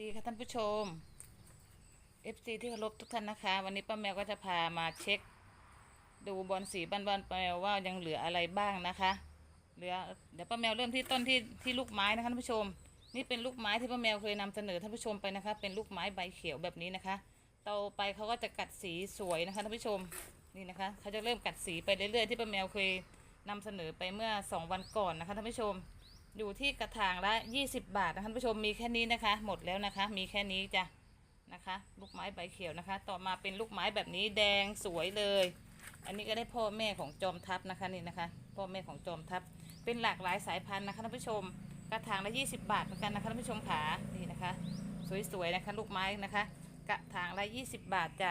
ดีค่ะท่านผู้ชม FC ที่เคารพทุกท่านนะคะ วันนี้ป้าแมวก็จะพามาเช็ค ดูบอลสีบ้านๆป้าแมวว่ายังเหลืออะไรบ้างนะคะเหลือเดี๋ยวป้าแมวเริ่มที่ต้นที่ที่ลูกไม้นะคะท่านผู้ชม นี่เป็นลูกไม้ที่ป้าแมวเคยนำเสนอท่านผู้ชมไปนะคะ เป็นลูกไม้ใบเขียวแบบนี้นะคะโตไปเขาก็จะกัดสีสวยนะคะท่านผู้ชมนี่นะคะเขาจะเริ่มกัดสีไปเรื่อยๆที่ป้าแมวเคยนำเสนอไปเมื่อสองวันก่อนนะคะท่านผู้ชม อยู่ที่กระถางละ 20 บาทนะคะท่านผู้ชมมีแค่นี้นะคะ หมดแล้วนะคะ มีแค่นี้จ้ะนะคะ ลูกไม้ใบเขียวนะคะ ต่อมาเป็นลูกไม้แบบนี้แดงสวยเลย อันนี้ก็ได้พ่อแม่ของจอมทัพนะคะนี่นะคะ พ่อแม่ของจอมทัพเป็นหลากหลายสายพันธุ์นะคะท่านผู้ชม กระถางละ 20 บาทเหมือนกันนะคะท่านผู้ชมขานี่นะคะ สวยๆนะคะ ลูกไม้นะคะ กระถางละ 20 บาทจ้ะ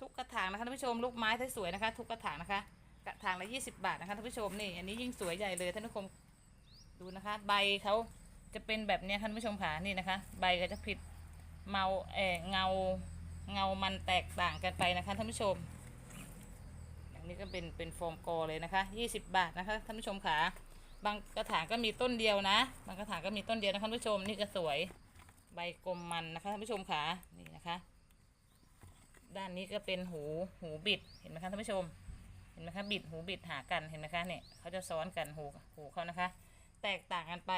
ทุกกระถางนะคะท่านผู้ชมลูกไม้สวยๆนะคะ ทุกกระถางนะคะกระ ถางละยี่สิบาทนะคะท่านผู้ชมนี่อันนี้ยิ่งสวยใหญ่เลยท่านผู้ชมดูนะคะ ใบเขาจะเป็นแบบนี้ท่านผู้ชมค่ะนี่นะคะ ใบก็จะผิดเมาเอเงาเงามันแตกต่างกันไปนะคะท่านผู้ชมอย่างนี้ก็เป็นเป็นโฟมโกเลยนะคะยี่สิบบาทนะคะท่านผู้ชมค่ะบางกระถางก็มีต้นเดียวนะ บางกระถางก็มีต้นเดียวนะท่านผู้ชม นี่ก็สวยใบกลมมันนะคะท่านผู้ชมค่ะนี่นะคะ ด้านนี้ก็เป็นหูหูบิดเห็นไหมคะท่านผู้ชม ห็นไหมคะบิดหูบิดหากันเห็นไหมคะเนี่ยเขาจะซ้อนกันหูหูเขานะคะ แตกต่างกันไป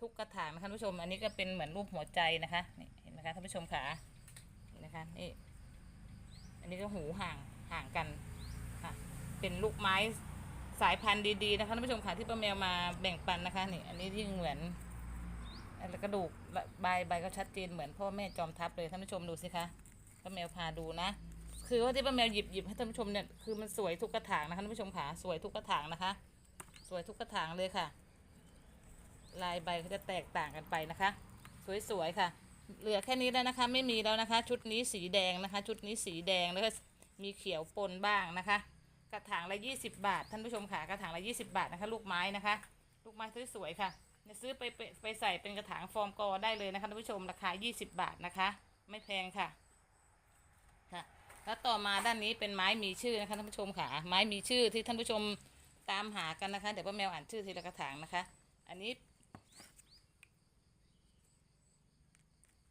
ทุกกระถางนะคะท่านผู้ชม อันนี้ก็เป็นเหมือนรูปหัวใจนะคะนี่เห็นไหมคะท่านผู้ชมขาเห็นนะคะนี่อันนี้ก็หูห่างห่างกันค่ะ เป็นลูกไม้สายพันธุ์ดีๆนะคะท่านผู้ชมค่ะที่ป้าแมวมาแบ่งปันนะคะนี่อันนี้ยิ่งเหมือนแล้วกระดูกใบใบก็ชัดเจนเหมือนพ่อแม่จอมทัพเลยท่านผู้ชมดูสิคะป้าแมวพาดูนะ คือว่าที่ป้าแมวหยิบหยิบให้ท่านผู้ชมเนี่ยคือมันสวยทุกกระถางนะคะท่านผู้ชมค่ะสวยทุกกระถางนะคะ สวยทุกกระถางเลยค่ะ ลายใบเขาจะแตกต่างกันไปนะคะ สวยๆค่ะ เหลือแค่นี้แล้วนะคะ ไม่มีแล้วนะคะ ชุดนี้สีแดงนะคะ ชุดนี้สีแดงแล้วก็มีเขียวปนบ้างนะคะ กระถางละ20 บาท ท่านผู้ชมค่ะกระถางละ20 บาทนะคะ ลูกไม้นะคะ ลูกไม้สวยๆค่ะซื้อไปไปไปใส่เป็นกระถางฟอร์มกอได้เลยนะคะท่านผู้ชมราคา 20 บาทนะคะ ไม่แพงค่ะ แล้วต่อมาด้านนี้เป็นไม้มีชื่อนะคะท่านผู้ชมค่ะ ไม้มีชื่อที่ท่านผู้ชมตามหากันนะคะ เดี๋ยวป้าแมวอ่านชื่อทีละกระถางนะคะ อันนี้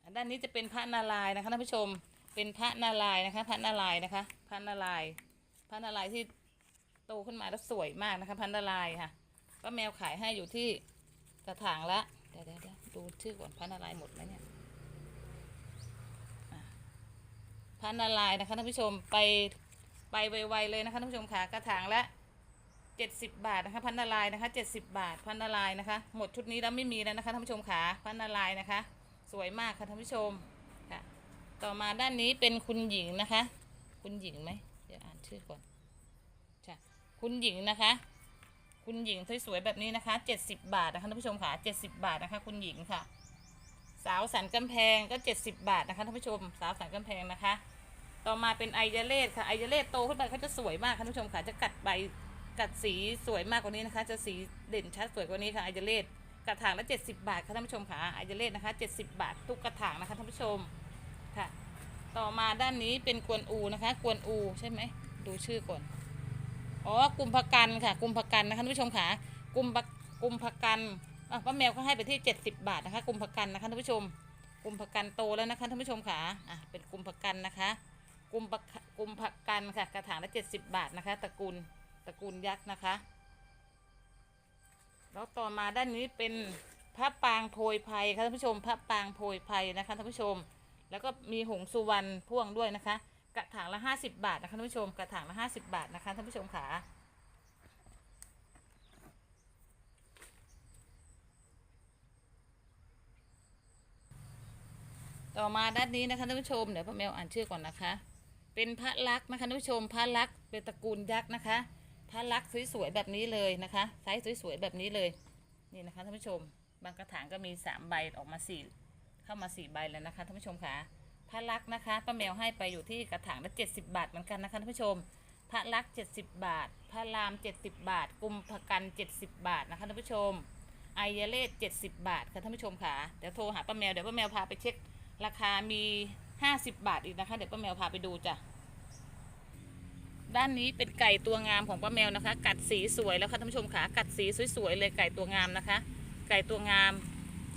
อันด้านนี้จะเป็นพระนารายนะคะท่านผู้ชม เป็นพระนารายนะคะ พระนารายนะคะ พระนารายพระนารายที่โตขึ้นมาแล้วสวยมากนะคะพระนารายค่ะป้าแมวขายให้อยู่ที่กระถางละเดี๋ยวเดี๋ยวเดี๋ยวดูชื่อก่อนพระนารายหมดไหมเนี่ย พ ระนารายณ์นะคะท่านผู้ชมไปไปไวๆเลยนะคะท่านผู้ชมค่ะกระถางละเจ็ดสิบบาทนะคะพันนารายนะคะเจ็ดสิบบาทพันนารายนะคะ หมดชุดนี้แล้วไม่มีแล้วนะคะท่านผู้ชมค่ะพันนารายนะคะ สวยมากค่ะท่านผู้ชมค่ะ ต่อมาด้านนี้เป็นคุณหญิงนะคะ คุณหญิงไหมเดี๋ยวอ่านชื่อก่อนใช่คุณหญิงนะคะ คุณหญิงสวยๆแบบนี้นะคะเจ็ดสิบบาทนะคะท่านผู้ชมค่ะเจ็ดสิบบาทนะคะ คุณหญิงค่ะ สาวสันกำแพงก็เจ็ดสิบบาทนะคะท่านผู้ชม สาวสันกำแพงนะคะ ต่อมาเป็นไอยาเลสค่ะไอยาเลสโตขึ้นไปเขาจะสวยมากค่ะท่านผู้ชมค่ะจะกัดใบกัดสีสวยมากกว่านี้นะคะ จะสีเด่นชัดสวยกว่านี้ค่ะไอยาเลสกระถางละ 70 บาทค่ะท่านผู้ชมค่ะไอยาเลสนะคะ 70 บาททุกกระถางนะคะท่านผู้ชมค่ะ ต่อมาด้านนี้เป็นกวนอูนะคะ กวนอูใช่ไหมดูชื่อก่อนอ๋อกุมภกันค่ะ กุมภกันนะคะท่านผู้ชมค่ะกุมภกุมภกันอะป้าแมวก็ให้ไปที่ 70 บาทนะคะ กุมภกันนะคะท่านผู้ชม กุมภกันโตแล้วนะคะท่านผู้ชมค่ะอะเป็นกุมภกันนะคะ กุมภกกุมภกันค่ะ กระถางละ70บบาทนะคะตระกูลตระกูลยักษ์นะคะ แล้วต่อมาด้านนี้เป็นพระปางโพยภัยค่ะท่านผู้ชมพระปางโพยภัยนะคะท่านผู้ชม แล้วก็มีหงสุวรรณพ่วงด้วยนะคะ กระถางละ50บบาทนะคะท่านผู้ชม กระถางละ50บาทนะคะท่านผู้ชมค่ะต่อมาด้านนี้นะคะท่านผู้ชมเดี๋ยวพ่อแมวอ่านชื่อก่อนนะคะ เป็นพระลักษณ์นะคะท่านผู้ชมพระลักษณ์เป็นตระกูลยักษ์นะคะพระลักษณ์สวยๆแบบนี้เลยนะคะไซส์สวยๆแบบนี้เลยนี่นะคะท่านผู้ชม บางกระถางก็มีสามใบออกมาสี่เข้ามาสี่ใบแล้วนะคะท่านผู้ชมค่ะพระลักษณ์นะคะป้าแมวให้ไปอยู่ที่กระถางละเจ็ดสิบบาทเหมือนกันนะคะท่านผู้ชมพระลักษณ์เจ็ดสิบบาท พระรามเจ็ดสิบบาท กุมภกันเจ็ดสิบบาทนะคะท่านผู้ชมไอยาเลศเจ็ดสิบบาทค่ะท่านผู้ชมค่ะเดี๋ยวโทรหาป้าแมวเดี๋ยวป้าแมวพาไปเช็คราคามี ห้าสิบบาทอีกนะคะ เดี๋ยวป้าแมวพาไปดูจ้ะ ด้านนี้เป็นไก่ตัวงามของป้าแมวนะคะ กัดสีสวยแล้วค่ะท่านผู้ชมค่ะกัดสีสวยๆเลยไก่ตัวงามนะคะ ไก่ตัวงาม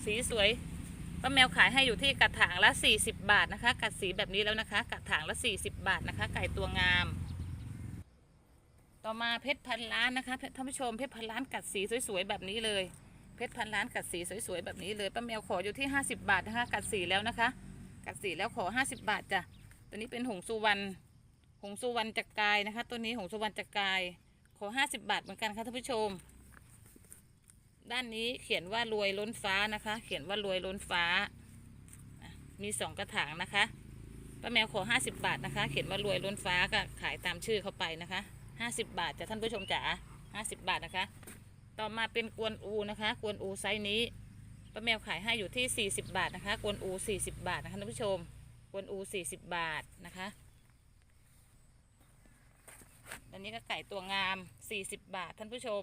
สีสวยป้าแมวขายให้อยู่ที่กระถางละ40บบาทนะคะ กัดสีแบบนี้แล้วนะคะ กระถางละ40บาทนะคะ ไก่ตัวงาม ต่อมาเพชรพันล้านนะคะท่านผู้ชมเพชรพันล้านกัดสีสวยๆแบบนี้เลยเพชรพันล้านกัดสีสวยๆแบบนี้เลยป้าแมวขออยู่ที่ 50 บาทนะคะ กัดสีแล้วนะคะ กัดสีแล้วขอ50บาทจ้ะตัวนี้เป็นหงสุวรรณหงสุวรรณจักรกายนะคะ ตัวนี้หงสุวรรณจักรกาย ขอ50บาทเหมือนกันค่ะท่านผู้ชม ด้านนี้เขียนว่ารวยล้นฟ้านะคะ เขียนว่ารวยล้นฟ้า มีสองกระถางนะคะป้าแมวขอ50บาทนะคะ เขียนว่ารวยล้นฟ้าก็ขายตามชื่อเข้าไปนะคะ50บาทจ้ะท่านผู้ชมจ๋า50บาทนะคะ ต่อมาเป็นกวนอูนะคะ กวนอูไซส์นี้ ป้าแมวขายให้อยู่ที่ 40 บาทนะคะ กวนอู 40 บาทนะคะท่านผู้ชม กวนอู 40 บาทนะคะอันนี้ก็ไก่ตัวงาม 40 บาทท่านผู้ชม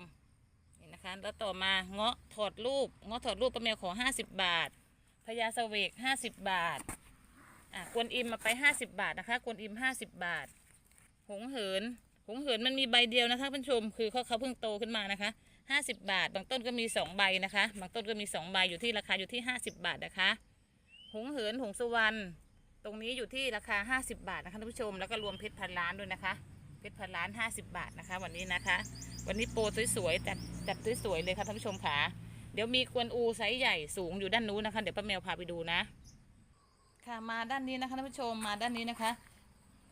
นี่นะคะ แล้วต่อมาเงาะถอดรูป เงาะถอดรูปป้าแมวขอ 50 บาทพญาเสวก 50 บาท อะกวนอิมมาไป 50 บาทนะคะ กวนอิม 50 บาท หงเหิน หงเหินมันมีใบเดียวนะคะท่านผู้ชม คือเขาเขาเพิ่งโตขึ้นมานะคะ 50 บาท บางต้นก็มี 2 ใบนะคะ บางต้นก็มี 2 ใบอยู่ที่ราคาอยู่ที่ 50 บาทนะคะ หงเหินหงสุวรรณตรงนี้อยู่ที่ราคา 50 บาทนะคะท่านผู้ชมแล้วก็รวมเพชรพันล้านด้วยนะคะ เพชรพันล้าน 50 บาทนะคะ วันนี้นะคะ วันนี้โปรสวยๆจัดจัดสวยๆเลยค่ะท่านผู้ชมค่ะเดี๋ยวมีกวนอูไซส์ใหญ่สูงอยู่ด้านนู้นนะคะ เดี๋ยวป้าแมวพาไปดูนะ ค่ะมาด้านนี้นะคะท่านผู้ชมมาด้านนี้นะคะ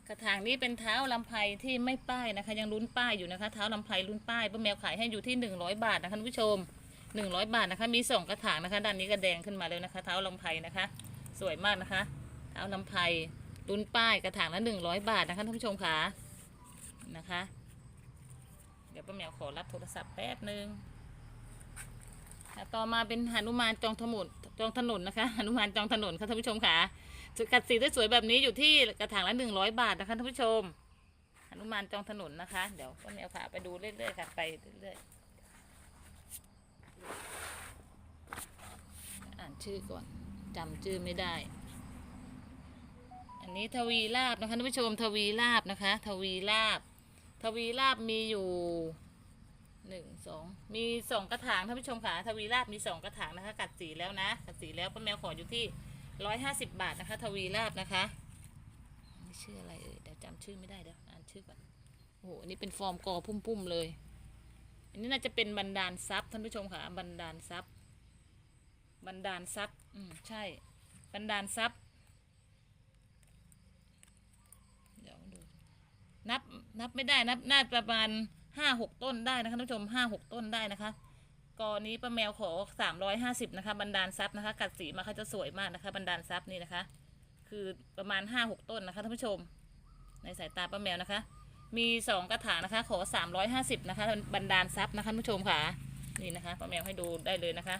กระถางนี้เป็นเท้าลำไพที่ไม่ป้ายนะคะ ยังลุ้นป้ายอยู่นะคะ เท้าลำไพลุ้นป้ายป้าแมวขายให้อยู่ที่ 100 บาทนะคะท่านผู้ชม 100 บาทนะคะ มีสองกระถางนะคะ ด้านนี้ก็แดงขึ้นมาแล้วนะคะ เท้าลำไพนะคะ สวยมากนะคะ เท้าลำไพลุ้นป้ายกระถางละ100 บาทนะคะท่านผู้ชมค่ะนะคะ เดี๋ยวป้าแมวขอรับโทรศัพท์แป๊บหนึ่งต่อมาเป็นหนุมานจองถนนจองถนนนะคะหนุมานจองถนนค่ะท่านผู้ชมค่ะ กัดสีสวยๆแบบนี้อยู่ที่กระถางละหนึ่งร้อยบาทนะคะท่านผู้ชมหนุมานจองถนนนะคะ เดี๋ยวป้าแมวพาไปดูเรื่อยๆค่ะไปเรื่อยๆอ่านชื่อก่อนจำชื่อไม่ได้ อันนี้ทวีลาบนะคะท่านผู้ชมทวีลาบนะคะ ทวีลาบ ทวีลาบมีอยู่หนึ่งสองมีสองกระถางท่านผู้ชมค่ะทวีลาบมีสองกระถางนะคะ กัดสีแล้วนะ กัดสีแล้วป้าแมวขออยู่ที่ ร้อยห้าสิบบาทนะคะทวีลาบนะคะนี่ชื่ออะไรเอ่ยเดี๋ยวจำชื่อไม่ได้เดี๋ยวอ่านชื่อก่อนโอ้โหอันนี้เป็นฟอร์มกอพุ่มๆเลย อันนี้น่าจะเป็นบันดาลทรัพย์ท่านผู้ชมค่ะบันดาลทรัพย์บันดาลทรัพย์อืมใช่ บันดาลทรัพย์เดี๋ยวดูนับนับไม่ได้นับน่าประมาณห้าหกต้นได้นะคะท่านผู้ชมห้าหกต้นได้นะคะ กอนี้ป้าแมวขอสามร้อยห้าสิบนะคะบันดาลทรัพย์นะคะ กัดสีมาเขาจะสวยมากนะคะบันดาลทรัพย์นี่นะคะ คือประมาณห้าหกต้นนะคะท่านผู้ชม ในสายตาป้าแมวนะคะ มีสองกระถางนะคะ ขอสามร้อยห้าสิบนะคะบันดาลทรัพย์นะคะท่านผู้ชมค่ะนี่นะคะป้าแมวให้ดูได้เลยนะคะ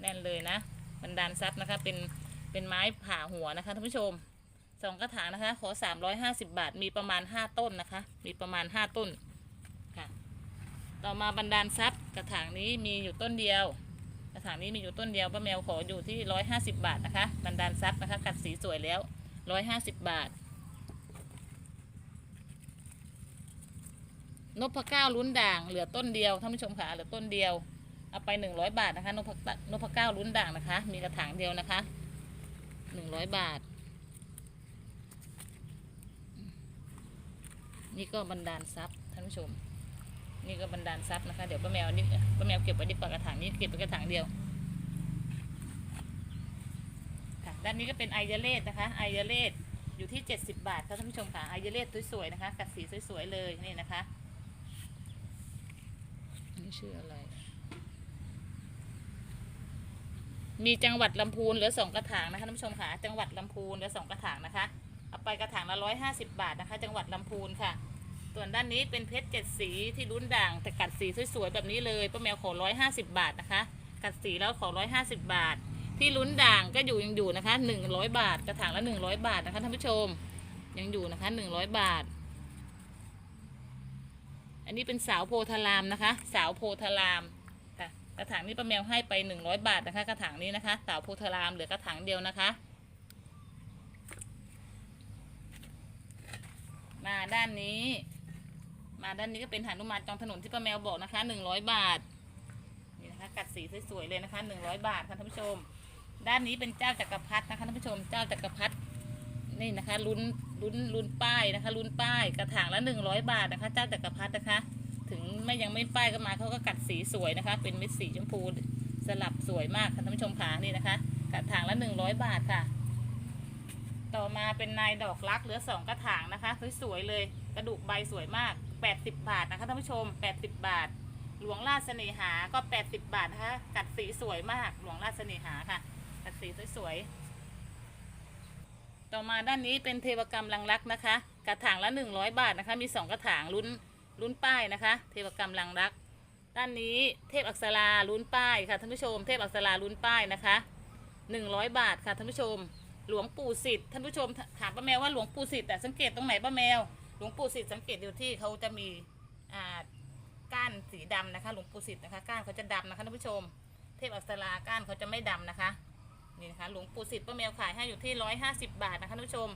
แน่นเลยนะบันดาลทรัพย์นะคะเป็นเป็นไม้ผ่าหัวนะคะท่านผู้ชมสองกระถางนะคะ ขอ350บาทมีประมาณ5ต้นนะคะ มีประมาณ5ต้นค่ะ ต่อมาบรรดาลทรัพย์ กระถางนี้มีอยู่ต้นเดียว กระถางนี้มีอยู่ต้นเดียวป้าแมวขออยู่ที่150บาทนะคะบรรดาลทรัพย์นะคะ กัดสีสวยแล้ว150บบาทนพเก้าลุ้นด่างเหลือต้นเดียวท่านผู้ชมค่ะเหลือต้นเดียวเอาไป100บาทนะคะนพเก้านพเก้าลุ้นด่างนะคะ มีกระถางเดียวนะคะ100บาท นี่ก็บันดาลทรัพย์ท่านผู้ชม นี่ก็บันดาลทรัพย์นะคะ เดี๋ยวป้าแมวนี่ป้าแมวเก็บไว้ที่ปากกระถางนี่เก็บไว้กระถางเดียวค่ะด้านนี้ก็เป็นไอยาเลสนะคะไอยาเลสอยู่ที่ 70 บาทค่ะท่านผู้ชมค่ะไอยาเลสสวยๆนะคะ กัดสีสวยๆเลยนี่นะคะนี่ชื่ออะไร มีจังหวัดลำพูนเหลือสองกระถางนะคะท่านผู้ชมค่ะจังหวัดลำพูนเหลือสองกระถางนะคะเอาไปกระถางละร้อยห้าสิบบาทนะคะ จังหวัดลำพูนค่ะ ส่วนด้านนี้เป็นเพชรเจ็ดสีที่ลุ้นด่างแต่กัดสีสวยๆแบบนี้เลยป้าแมวขอร้อยห้าสิบบาทนะคะ กัดสีแล้วขอร้อยห้าสิบบาท ที่ลุ้นด่างก็อยู่ยังอยู่นะคะหนึ่งร้อยบาท กระถางละหนึ่งร้อยบาทนะคะท่านผู้ชม ยังอยู่นะคะหนึ่งร้อยบาท อันนี้เป็นสาวโพธารามนะคะ สาวโพธารามค่ะกระถางนี้ป้าแมวให้ไปหนึ่งร้อยบาทนะคะ กระถางนี้นะคะ สาวโพธารามเหลือกระถางเดียวนะคะมาด้านนี้ มาด้านนี้ก็เป็นหานุมานจองถนนที่ป้าแมวบอกนะคะหนึ่งร้อยบาทนี่นะคะกัดสีสวยๆเลยนะคะหนึ่งร้อยบาทค่ะท่านผู้ชม ด้านนี้เป็นเจ้าจักรพรรดินะคะท่านผู้ชมเจ้าจักรพรรดินี่นะคะลุ้นลุ้นลุ้นป้ายนะคะลุ้นป้ายกระถางละหนึ่งร้อยบาทนะคะ เจ้าจักรพรรดินะคะ ถึงไม่ยังไม่ป้ายก็มาเขาก็กัดสีสวยนะคะ เป็นเม็ดสีชมพูสลับสวยมากค่ะท่านผู้ชมขานี่นะคะกระถางละหนึ่งร้อยบาทค่ะ ต่อมาเป็นนายดอกรักเหลือสองกระถางนะคะสวยๆเลยกระดูกใบสวยมาก 80 บาทนะคะท่านผู้ชม 80 บาท หลวงราชเสน่หาก็ 80 บาทนะคะกัดสีสวยมากหลวงราชเสน่หาค่ะกัดสีสวยๆต่อมาด้านนี้เป็นเทวกรรมลังรักนะคะ กระถางละ 100 บาทนะคะ มี 2 กระถางลุ้นลุ้นป้ายนะคะ เทวกรรมลังรัก ด้านนี้เทพอักษราลุ้นป้ายค่ะท่านผู้ชม เทพอักษราลุ้นป้ายนะคะ 100 บาทค่ะท่านผู้ชม หลวงปู่สิทธิ์ท่านผู้ชมถามป้าแมวว่าหลวงปู่สิทธิ์แต่สังเกตตรงไหนป้าแมว หลวงปู่สิทธิ์สังเกตอยู่ที่เขาจะมีอ่าก้านสีดำนะคะหลวงปู่สิทธิ์นะคะก้านเขาจะดำนะคะท่านผู้ชม เทพอักษราก้านเขาจะไม่ดำนะคะนี่นะคะหลวงปู่สิทธิ์ป้าแมวขายให้อยู่ที่ร้อยห้าสิบบาทนะคะท่านผู้ชม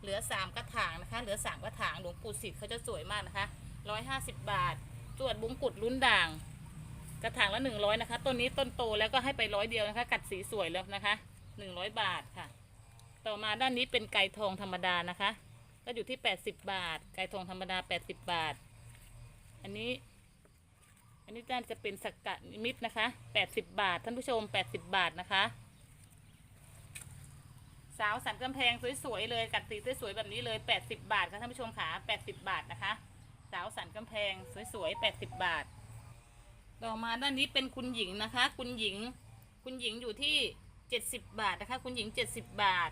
เหลือสามกระถางนะคะ เหลือสามกระถางหลวงปู่สิทธิ์เขาจะสวยมากนะคะร้อยห้าสิบบาทจวดบุ้งกุดลุ้นด่าง กระถางละหนึ่งร้อยนะคะต้นนี้ต้นโตแล้วก็ให้ไปร้อยเดียวนะคะ กัดสีสวยแล้วนะคะหนึ่งร้อยบาทค่ะ ต่อมาด้านนี้เป็นไก่ทองธรรมดานะคะ ก็อยู่ที่80บบาท ไก่ทองธรรมดา80บบาท อันนี้ อันนี้ด้านจะเป็นสกัดนิมิตนะคะ80บบาท ท่านผู้ชม80บบาทนะคะ สาวสันกำแพงสวยๆเลยกัดสีสวยๆแบบนี้เลย80บบาทค่ะท่านผู้ชมค่ะ80บบาทนะคะ สาวสันกำแพงสวยๆ80บบาท ต่อมาด้านนี้เป็นคุณหญิงนะคะ คุณหญิง คุณหญิงอยู่ที่70บาทนะคะ คุณหญิง70บาท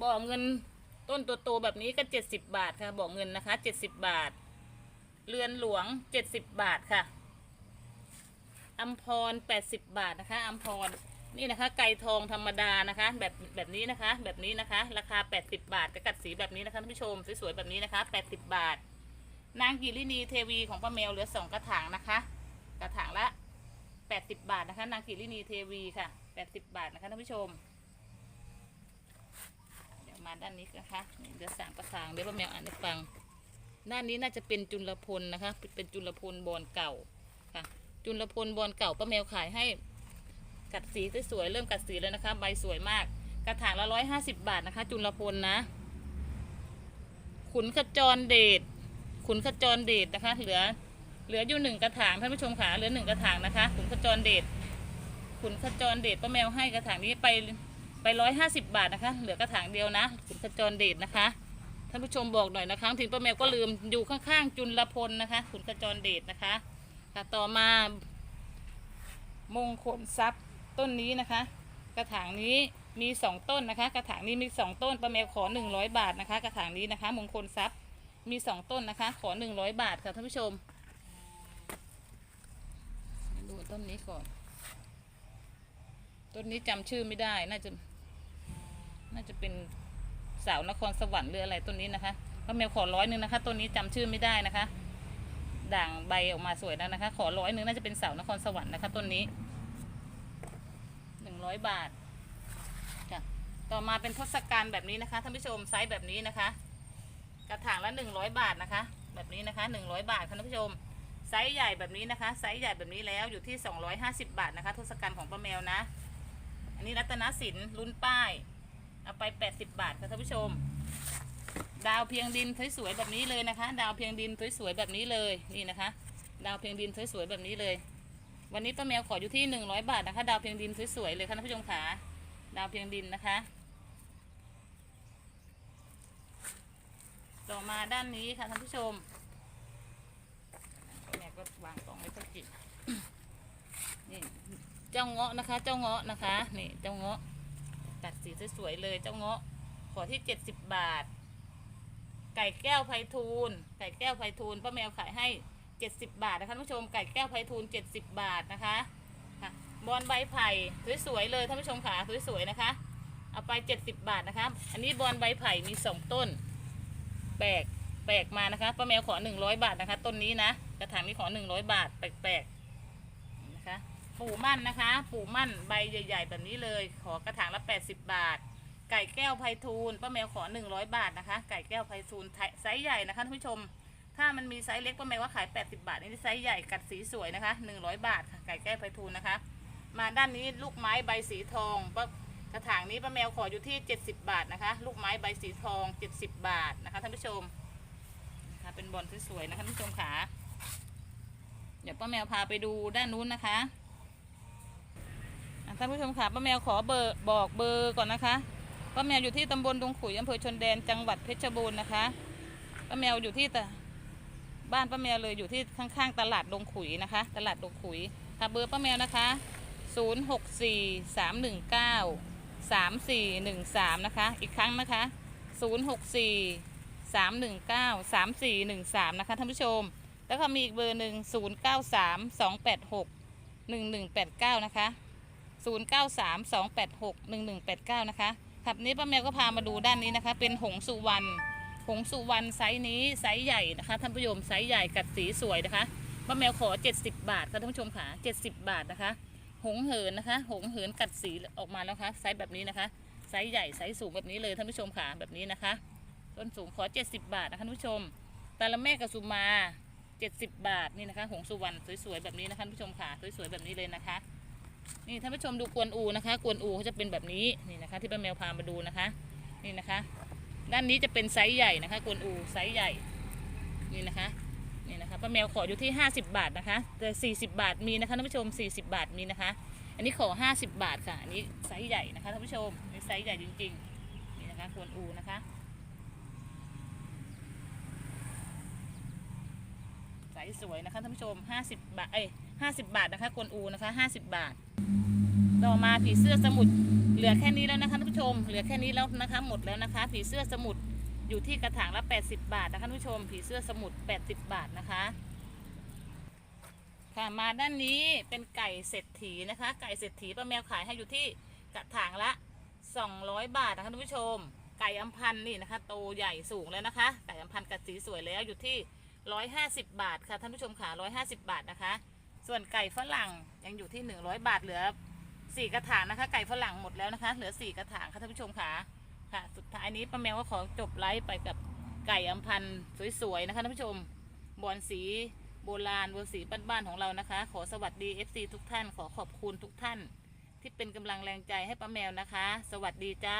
บ่อเงิน ต้นตัวโตแบบนี้ก็70บบาทค่ะบ่อเงินนะคะ70บบาท เรือนหลวง70บบาทค่ะอัมพร80บบาทนะคะอัมพรนี่นะคะ ไก่ทองธรรมดานะคะ แบบแบบนี้นะคะ แบบนี้นะคะ ราคา80บาทกระกัดสีแบบนี้นะคะท่านผู้ชมสวยๆแบบนี้นะคะ80บบาท นางกิรินีเทวีของป้าแมวเหลือสองกระถางนะคะ กระถางละ80บบาทนะคะ นางกิรินีเทวีค่ะ80บาทนะคะท่านผู้ชม มาด้านนี้นะคะเดี๋ยวสามกระถางเดี๋ยวป้าแมวอ่านให้ฟัง ด้านนี้น่าจะเป็นจุลพลนะคะ เป็นจุลพลบอลเก่าค่ะ จุลพลบอลเก่าป้าแมวขายให้ กัดสีสวยๆเริ่มกัดสีแล้วนะคะ ใบสวยมาก กระถางละร้อยห้าสิบบาทนะคะ จุลพลนะ ขุนขจรเดชขุนขจรเดชนะคะ เหลือเหลืออยู่หนึ่งกระถางท่านผู้ชมค่ะเหลือหนึ่งกระถางนะคะ ขุนขจรเดชขุนขจรเดชป้าแมวให้กระถางนี้ไป ไปร้อยห้าสิบบาทนะคะ เหลือกระถางเดียวนะขุนขจรเดชนะคะท่านผู้ชมบอกหน่อยนะคะถึงป้าแมวก็ลืมอยู่ข้างๆจุลพลนะคะขุนขจรเดชนะคะค่ะต่อมามงคลทรัพย์ต้นนี้นะคะ กระถางนี้มีสองต้นนะคะ กระถางนี้มีสองต้นป้าแมวขอหนึ่งร้อยบาทนะคะ กระถางนี้นะคะ มงคลทรัพย์มีสองต้นนะคะ ขอหนึ่งร้อยบาทค่ะท่านผู้ชมดูต้นนี้ก่อน ต้นนี้จำชื่อไม่ได้น่าจะ น่าจะเป็นสาวนครสวรรค์หรืออะไรต้นนี้นะคะป้าแมวขอร้อยหนึ่งนะคะ ต้นนี้จำชื่อไม่ได้นะคะ ด่างใบออกมาสวยแล้วนะคะ ขอร้อยหนึ่งน่าจะเป็นสาวนครสวรรค์นะคะต้นนี้หนึ่งร้อยบาทจ้ะต่อมาเป็นทศกัณฐ์แบบนี้นะคะท่านผู้ชมไซส์แบบนี้นะคะ กระถางละหนึ่งร้อยบาทนะคะ แบบนี้นะคะหนึ่งร้อยบาทค่ะท่านผู้ชมไซส์ใหญ่แบบนี้นะคะ ไซส์ใหญ่แบบนี้แล้วอยู่ที่สองร้อยห้าสิบบาทนะคะทศกัณฐ์ของป้าแมวนะ อันนี้รัตนสินรุ่นป้าย เอาไปแปดสิบบาทค่ะท่านผู้ชม ดาวเพียงดินสวยๆแบบนี้เลยนะคะ ดาวเพียงดินสวยๆแบบนี้เลยนี่นะคะ ดาวเพียงดินสวยๆแบบนี้เลย วันนี้ป้าแมวขออยู่ที่หนึ่งร้อยบาทนะคะ ดาวเพียงดินสวยๆเลยค่ะท่านผู้ชมขาดาวเพียงดินนะคะ ต่อมาด้านนี้ค่ะท่านผู้ชมป้าแมวก็วางกล่องไว้สักกินนี่เจ้าเงาะนะคะ เจ้าเงาะนะคะ นี่เจ้าเงาะ สวยๆเลยเจ้าเงาะขอที่เจ็ดสิบบาท ไก่แก้วไพฑูรย์ไก่แก้วไพฑูรย์ป้าแมวขายให้เจ็ดสิบบาทนะคะท่านผู้ชมไก่แก้วไพฑูรย์เจ็ดสิบบาทนะคะค่ะบอลใบไผ่สวยๆเลยท่านผู้ชมค่ะสวยๆนะคะ เอาไปเจ็ดสิบบาทนะคะ อันนี้บอลใบไผ่มีสองต้นแปลกแปลกมานะคะป้าแมวขอหนึ่งร้อยบาทนะคะ ต้นนี้นะกระถางนี้ขอหนึ่งร้อยบาทแปลกๆ ปู่มั่นนะคะ ปู่มั่นใบใหญ่ ๆ แบบนี้เลย ขอกระถางละแปดสิบบาท ไก่แก้วไพฑูรย์ป้าแมวขอหนึ่งร้อยบาทนะคะ ไก่แก้วไพฑูรย์ไซส์ใหญ่นะคะท่านผู้ชม ถ้ามันมีไซส์เล็กป้าแมวว่าขายแปดสิบาทนี่ไซส์ใหญ่กัดสีสวยนะคะหนึ่งร้อยบาทค่ะไก่แก้วไพฑูรย์นะคะ มาด้านนี้ลูกไม้ใบสีทองป้ากระถางนี้ป้าแมวขออยู่ที่ 70 บาทนะคะ ลูกไม้ใบสีทอง 70 บาทนะคะท่านผู้ชมนะคะเป็นบอลสวยๆนะคะท่านผู้ชมขาเดี๋ยวป้าแมวพาไปดูด้านนู้นนะคะ ท่านผู้ชมค่ะป้าแมวขอเบอร์บอกเบอร์ก่อนนะคะป้าแมวอยู่ที่ตำบลดงขุยอำเภอชนแดนจังหวัดเพชรบูรณ์นะคะป้าแมวอยู่ที่ตบ้านป้าแมวเลยอยู่ที่ข้างๆ ตลาดดงขุยนะคะ ตลาดดงขุยค่ะเบอร์ป้าแมวนะคะ 0 6 4 3 1 9 3 4 1 3 นะคะ อีกครั้งนะคะ 0 6 4 3 1 9 3 4 1 3 นะคะท่านผู้ชม แล้วก็มีอีกเบอร์หนึ่ง0 9 3 2 8 6 1 1 8 9 นะคะ 0 9 3 2 8 6 1 1 8 9 นะคะครับนี้ป้าแมวก็พามาดูด้านนี้นะคะ เป็นหงสุวรรณหงสุวรรณไซส์นี้ไซส์ใหญ่นะคะท่านผู้ชมไซส์ใหญ่กัดสีสวยนะคะป้าแมวขอ 70 บาทค่ะท่านผู้ชมค่ะ70 บาทนะคะ หงเหินนะคะ หงเหินกัดสีออกมาแล้วคะไซส์แบบนี้นะคะไซส์ใหญ่ไซส์สูงแบบนี้เลยท่านผู้ชมค่ะแบบนี้นะคะต้นสูงขอ 70 บาทนะคะท่านผู้ชมตาละแม่กับสุมา 70 บาทนี่นะคะ หงสุวรรณสวยๆแบบนี้นะคะท่านผู้ชมค่ะสวยๆแบบนี้เลยนะคะ นี่ท่านผู้ชมดูกวนอูนะคะ กวนอูเขาจะเป็นแบบนี้นี่นะคะ ที่ป้าแมวพามาดูนะคะ นี่นะคะ ด้านนี้จะเป็นไซส์ใหญ่นะคะ กวนอูไซส์ใหญ่นี่นะคะนี่นะคะป้าแมวขออยู่ที่ 50 บาทนะคะแต่40 บาทมีนะคะท่านผู้ชม 40 บาทมีนะคะ อันนี้ขอ 50 บาทค่ะอันนี้ไซส์ใหญ่นะคะท่านผู้ชมนี่ไซส์ใหญ่จริงๆนี่นะคะกวนอูนะคะไซส์สวยนะคะท่านผู้ชม 50 บาทเอ้ย 50 บาทนะคะกวนอูนะคะ 50 บาท ต่อมาผีเสื้อสมุทรเหลือแค่นี้แล้วนะคะท่านผู้ชม เหลือแค่นี้แล้วนะคะหมดแล้วนะคะ ผีเสื้อสมุทรอยู่ที่กระถางละ 80 บาทนะคะท่านผู้ชม ผีเสื้อสมุทร80 บาทนะคะค่ะมาด้านนี้เป็นไก่เศรษฐีนะคะ ไก่เศรษฐีป้าแมวขายให้อยู่ที่กระถางละ 200 บาทนะคะท่านผู้ชม ไก่อัมพันนี่นะคะโตใหญ่สูงแล้วนะคะ ไก่อัมพันกัดสีสวยแล้วอยู่ที่ 150 บาทค่ะท่านผู้ชมค่ะ150 บาทนะคะ ส่วนไก่ฝรั่งยังอยู่ที่ 100 บาทเหลือสี่กระถางนะคะ ไก่ฝรั่งหมดแล้วนะคะ เหลือสี่กระถางค่ะท่านผู้ชมค่ะค่ะ สุดท้ายนี้ป้าแมวก็ขอจบไลฟ์ไปกับไก่อัมพันธ์สวยๆนะคะท่านผู้ชมบอลสีโบราณบอลสีบ้านๆของเรานะคะ ขอสวัสดี FC ทุกท่าน ขอขอบคุณทุกท่าน ที่เป็นกำลังแรงใจให้ป้าแมวนะคะ สวัสดีจ้า